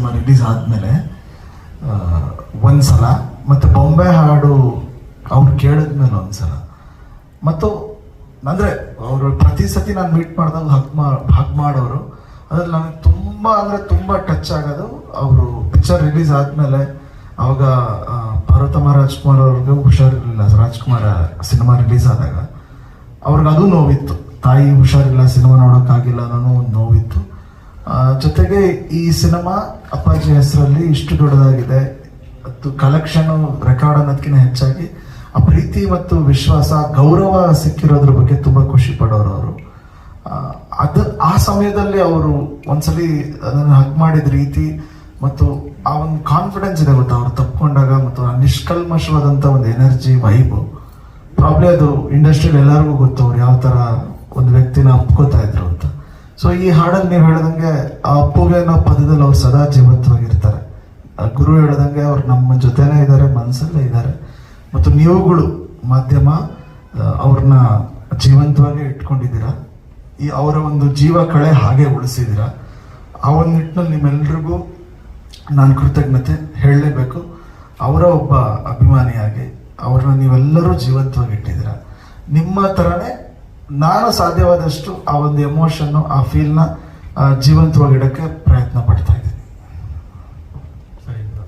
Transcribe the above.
Cinema release ಆದಮೇಲೆ ಒಂದ್ಸಲ ಮತ್ತು ಬೊಂಬೆ ಹಾಡು ಅವ್ರು ಕೇಳಿದ್ಮೇಲೆ ಒಂದ್ಸಲ. ಮತ್ತು ಅಂದರೆ ಅವರು ಪ್ರತಿ ಸತಿ ನಾನು ಮೀಟ್ ಮಾಡಿದಾಗ ಹಗ್ ಮಾ ಹಗ್ ಮಾಡೋರು. ಅದ್ರಲ್ಲಿ ನನಗೆ ತುಂಬ ಅಂದರೆ ತುಂಬ ಟಚ್ ಆಗೋದು. ಅವರು ಪಿಕ್ಚರ್ ರಿಲೀಸ್ ಆದಮೇಲೆ ಅವಾಗ ಪಾರ್ವತಮ್ಮ ರಾಜ್ಕುಮಾರ್ ಅವ್ರಿಗೆ ಹುಷಾರಿರಲಿಲ್ಲ. ರಾಜ್ಕುಮಾರ್ ಸಿನಿಮಾ ರಿಲೀಸ್ ಆದಾಗ. ಅವ್ರಿಗೆ ಅದು ನೋವಿತ್ತು. ತಾಯಿ ಹುಷಾರಿಲ್ಲ, ಸಿನಿಮಾ ನೋಡೋಕ್ಕಾಗಿಲ್ಲ ಅನ್ನೋ ಒಂದು ನೋವಿತ್ತು. ಜೊತೆಗೆ ಈ ಸಿನಿಮಾ ಅಪ್ಪಾಜಿ ಹೆಸರಲ್ಲಿ ಇಷ್ಟು ದೊಡ್ಡದಾಗಿದೆ. ಮತ್ತು ಕಲೆಕ್ಷನ್ ರೆಕಾರ್ಡ್ ಅನ್ನೋದಕ್ಕಿಂತ ಹೆಚ್ಚಾಗಿ ಆ ಪ್ರೀತಿ ಮತ್ತು ವಿಶ್ವಾಸ, ಗೌರವ ಸಿಕ್ಕಿರೋದ್ರ ಬಗ್ಗೆ ತುಂಬ ಖುಷಿ ಪಡೋರು ಅವರು. ಅದು ಆ ಸಮಯದಲ್ಲಿ ಅವರು ಒಂದ್ಸಲಿ ಅದನ್ನು ಹಕ್ ಮಾಡಿದ ರೀತಿ ಮತ್ತು ಆ ಒಂದು ಕಾನ್ಫಿಡೆನ್ಸ್ ಇದೆ ಗೊತ್ತಾ? ಅವ್ರು ತಪ್ಕೊಂಡಾಗ ಮತ್ತು ಆ ನಿಷ್ಕಲ್ಮಶವಾದಂಥ ಒಂದು ಎನರ್ಜಿ ವೈಬು ಪ್ರಾಬ್ಲಿ ಅದು ಇಂಡಸ್ಟ್ರಿಯಲ್ಲಿ ಎಲ್ಲರಿಗೂ ಗೊತ್ತು ಅವ್ರು ಯಾವ ಥರ ಒಂದು ವ್ಯಕ್ತಿನ ಒಪ್ಕೋತಾ ಇದ್ರು. ಸೊ ಈ ಹಾಡಲ್ಲಿ ನೀವು ಹೇಳ್ದಂಗೆ ಆ ಅಪ್ಪುಗೆ ಅನ್ನೋ ಪದದಲ್ಲಿ ಅವ್ರು ಸದಾ ಜೀವಂತವಾಗಿರ್ತಾರೆ. ಗುರು ಹೇಳ್ದಂಗೆ ಅವ್ರು ನಮ್ಮ ಜೊತೆನೇ ಇದ್ದಾರೆ, ಮನಸ್ಸಲ್ಲೇ ಇದ್ದಾರೆ. ಮತ್ತು ನೀವುಗಳು ಮಾಧ್ಯಮ ಅವ್ರನ್ನ ಜೀವಂತವಾಗಿ ಇಟ್ಕೊಂಡಿದ್ದೀರಾ? ಈ ಅವರ ಒಂದು ಜೀವ ಕಳೆ ಹಾಗೆ ಉಳಿಸಿದ್ದೀರಾ? ಆ ಒಂದು ನಿಟ್ಟಿನಲ್ಲಿ ನಿಮ್ಮೆಲ್ರಿಗೂ ನಾನು ಕೃತಜ್ಞತೆ ಹೇಳಲೇಬೇಕು. ಅವರ ಒಬ್ಬ ಅಭಿಮಾನಿಯಾಗಿ, ಅವ್ರನ್ನ ನೀವೆಲ್ಲರೂ ಜೀವಂತವಾಗಿ ಇಟ್ಟಿದ್ದೀರಾ ನಿಮ್ಮ ಥರನೇ ನಾನು ಸಾಧ್ಯವಾದಷ್ಟು ಆ ಒಂದು ಎಮೋಷನ್ನು ಆ ಫೀಲ್ನ ಜೀವಂತವಾಗಿಡೋಕ್ಕೆ ಪ್ರಯತ್ನ ಪಡ್ತಾ ಇದ್ದೀನಿ